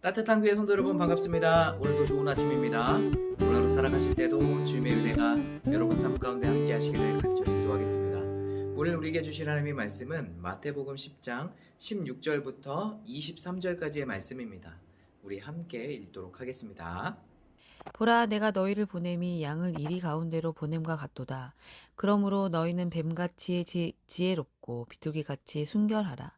따뜻한 교회 성도 여러분 반갑습니다. 오늘도 좋은 아침입니다. 오늘 하루 살아가실 때도 주님의 은혜가 여러분 삶 가운데 함께 하시기를 간절히 기도하겠습니다. 오늘 우리에게 주신 하나님의 말씀은 마태복음 10장 16절부터 23절까지의 말씀입니다. 우리 함께 읽도록 하겠습니다. 보라 내가 너희를 보냄이 양을 이리 가운데로 보냄과 같도다. 그러므로 너희는 뱀같이 지, 지혜롭고 비둘기같이 순결하라.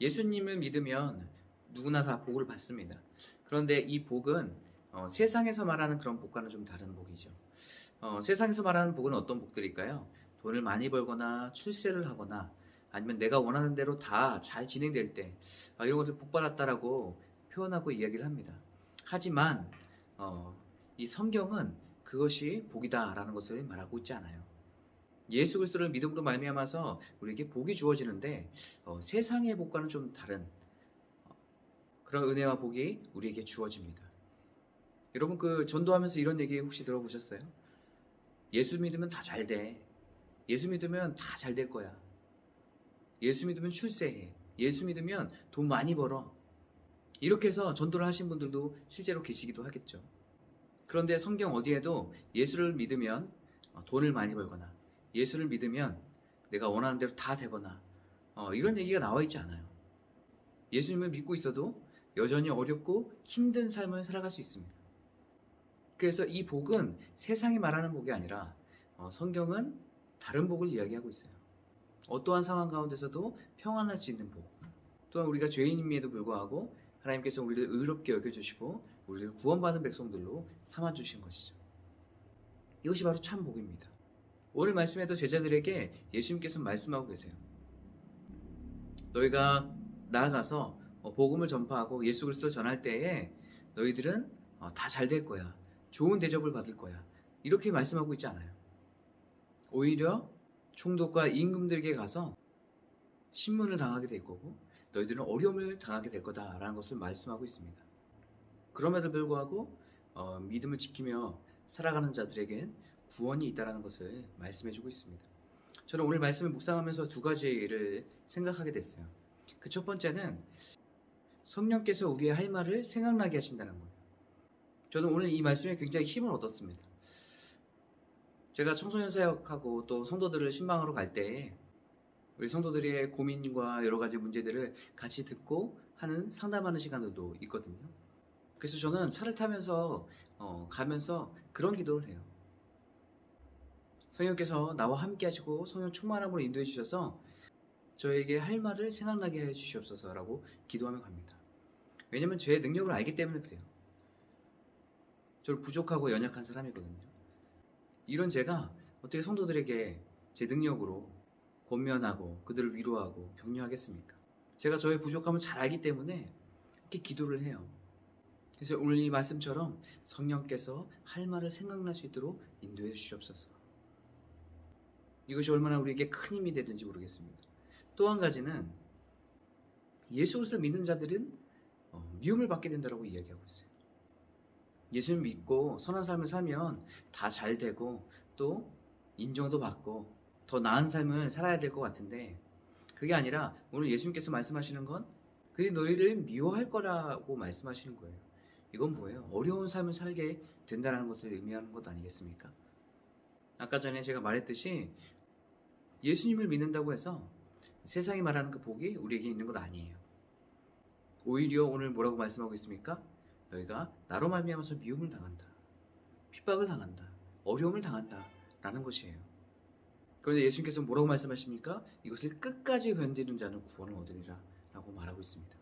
예수님을 믿으면 누구나 다 복을 받습니다. 그런데 이 복은 어, 세상에서 말하는 그런 복과는 좀 다른 복이죠. 어, 세상에서 말하는 복은 어떤 복들일까요? 돈을 많이 벌거나 출세를 하거나 아니면 내가 원하는 대로 다 잘 진행될 때 아, 이런 것을 복 받았다라고 표현하고 이야기를 합니다. 하지만 어, 이 성경은 그것이 복이다라는 것을 말하고 있지 않아요. 예수 그리스도를 믿음으로 말미암아서 우리에게 복이 주어지는데 어, 세상의 복과는 좀 다른 어, 그런 은혜와 복이 우리에게 주어집니다. 여러분 그 전도하면서 이런 얘기 혹시 들어보셨어요? 예수 믿으면 다 잘 돼. 예수 믿으면 다 잘 될 거야. 예수 믿으면 출세해. 예수 믿으면 돈 많이 벌어. 이렇게 해서 전도를 하신 분들도 실제로 계시기도 하겠죠. 그런데 성경 어디에도 예수를 믿으면 어, 돈을 많이 벌거나 예수를 믿으면 내가 원하는 대로 다 되거나 어, 이런 얘기가 나와 있지 않아요. 예수님을 믿고 있어도 여전히 어렵고 힘든 삶을 살아갈 수 있습니다. 그래서 이 복은 세상이 말하는 복이 아니라 어, 성경은 다른 복을 이야기하고 있어요. 어떠한 상황 가운데서도 평안할 수 있는 복. 또한 우리가 죄인임에도 불구하고 하나님께서 우리를 의롭게 여겨주시고 우리를 구원받은 백성들로 삼아주신 것이죠. 이것이 바로 참 복입니다. 오늘 말씀에도 제자들에게 예수님께서 말씀하고 계세요. 너희가 나아가서 어, 복음을 전파하고 예수 그리스도 전할 때에 너희들은 어, 다잘 될 거야. 좋은 대접을 받을 거야. 이렇게 말씀하고 있지 않아요. 오히려 총독과 임금들에게 가서 신문을 당하게 될 거고 너희들은 어려움을 당하게 될 거다라는 것을 말씀하고 있습니다. 그럼에도 불구하고 어, 믿음을 지키며 살아가는 자들에겐 구원이 있다라는 것을 말씀해주고 있습니다. 저는 오늘 말씀을 묵상하면서 두 가지를 생각하게 됐어요. 그 첫 번째는 성령께서 우리의 할 말을 생각나게 하신다는 거예요. 저는 오늘 이 말씀에 굉장히 힘을 얻었습니다. 제가 청소년 사역하고 또 성도들을 신방으로 갈 때 우리 성도들의 고민과 여러 가지 문제들을 같이 듣고 하는 상담하는 시간들도 있거든요. 그래서 저는 차를 타면서 어, 가면서 그런 기도를 해요. 성령께서 나와 함께 하시고 성령 충만함으로 인도해 주셔서 저에게 할 말을 생각나게 해 주시옵소서라고 기도하며 갑니다. 왜냐면 제 능력을 알기 때문에 그래요. 저를 부족하고 연약한 사람이거든요. 이런 제가 어떻게 성도들에게 제 능력으로 권면하고 그들을 위로하고 격려하겠습니까? 제가 저의 부족함을 잘 알기 때문에 이렇게 기도를 해요. 그래서 오늘 이 말씀처럼 성령께서 할 말을 생각날 수 있도록 인도해 주시옵소서. 이것이 얼마나 우리에게 큰 힘이 되든지 모르겠습니다. 또 한 가지는 예수 그리스도를 믿는 자들은 어, 미움을 받게 된다고 이야기하고 있어요. 예수님 믿고 선한 삶을 살면 다 잘 되고 또 인정도 받고 더 나은 삶을 살아야 될 것 같은데 그게 아니라 오늘 예수님께서 말씀하시는 건 그들이 너희를 미워할 거라고 말씀하시는 거예요. 이건 뭐예요? 어려운 삶을 살게 된다는 것을 의미하는 것 아니겠습니까? 아까 전에 제가 말했듯이 예수님을 믿는다고 해서 세상이 말하는 그 복이 우리에게 있는 것 아니에요. 오히려 오늘 뭐라고 말씀하고 있습니까? 너희가 나로 말미암아서 미움을 당한다. 핍박을 당한다. 어려움을 당한다 라는 것이에요. 그런데 예수님께서 뭐라고 말씀하십니까? 이것을 끝까지 견디는 자는 구원을 얻으리라 라고 말하고 있습니다.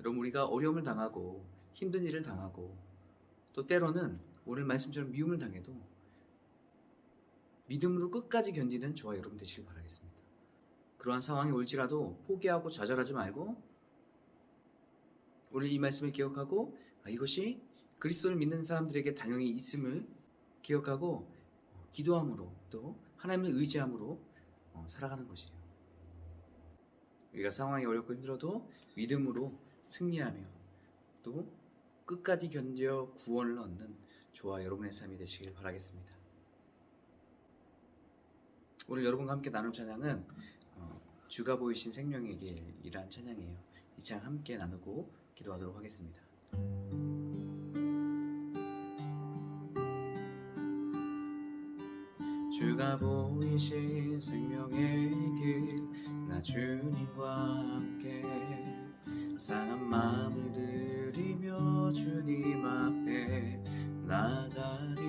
여러분 우리가 어려움을 당하고 힘든 일을 당하고 또 때로는 오늘 말씀처럼 미움을 당해도 믿음으로 끝까지 견디는 저와 여러분 되시길 바라겠습니다. 그러한 상황이 올지라도 포기하고 좌절하지 말고 오늘 이 말씀을 기억하고 아, 이것이 그리스도를 믿는 사람들에게 당연히 있음을 기억하고 어, 기도함으로 또 하나님을 의지함으로 어, 살아가는 것이에요. 우리가 상황이 어렵고 힘들어도 믿음으로 승리하며 또 끝까지 견뎌 구원을 얻는 저와 여러분의 삶이 되시길 바라겠습니다. 오늘 여러분과 함께 나눌 찬양은 어, 주가 보이신 생명의 길이란 찬양이에요. 이 찬양 함께 나누고 기도하도록 하겠습니다. 주가 보이신 생명의 길 나 주님과 함께 상한 마음을 들이며 주님 앞에 나가리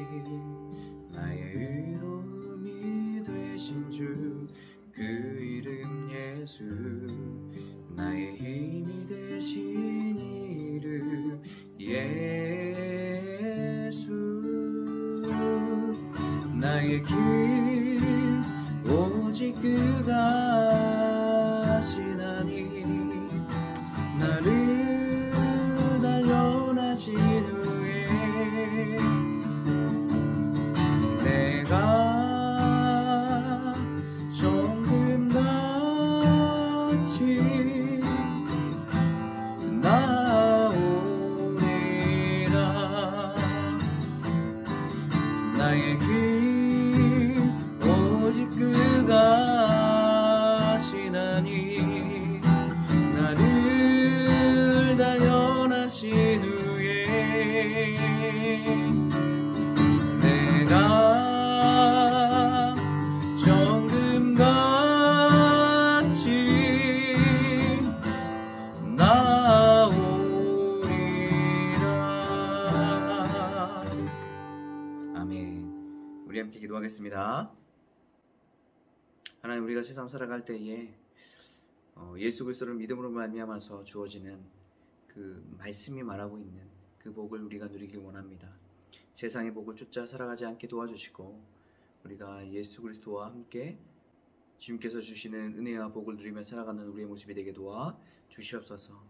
나의 되신 주 그 이름 예수 나의 힘이 되신 이름 예수. 나의 길 함께 기도하겠습니다 하나님 우리가 세상 살아갈 때에 어, 예수 그리스도를 믿음으로 말미암아서 주어지는 그 말씀이 말하고 있는 그 복을 우리가 누리길 원합니다. 세상의 복을 쫓아 살아가지 않게 도와주시고 우리가 예수 그리스도와 함께 주님께서 주시는 은혜와 복을 누리며 살아가는 우리의 모습이 되게 도와 주시옵소서.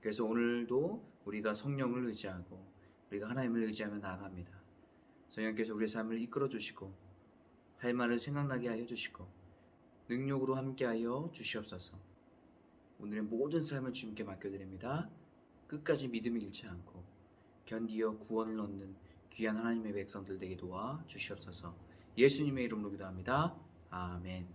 그래서 오늘도 우리가 성령을 의지하고 우리가 하나님을 의지하며 나아갑니다. 성령께서 우리의 삶을 이끌어 주시고 할 말을 생각나게 하여 주시고 능력으로 함께하여 주시옵소서. 오늘의 모든 삶을 주님께 맡겨드립니다. 끝까지 믿음을 잃지 않고 견디어 구원을 얻는 귀한 하나님의 백성들 되게 도와 주시옵소서. 예수님의 이름으로 기도합니다. 아멘.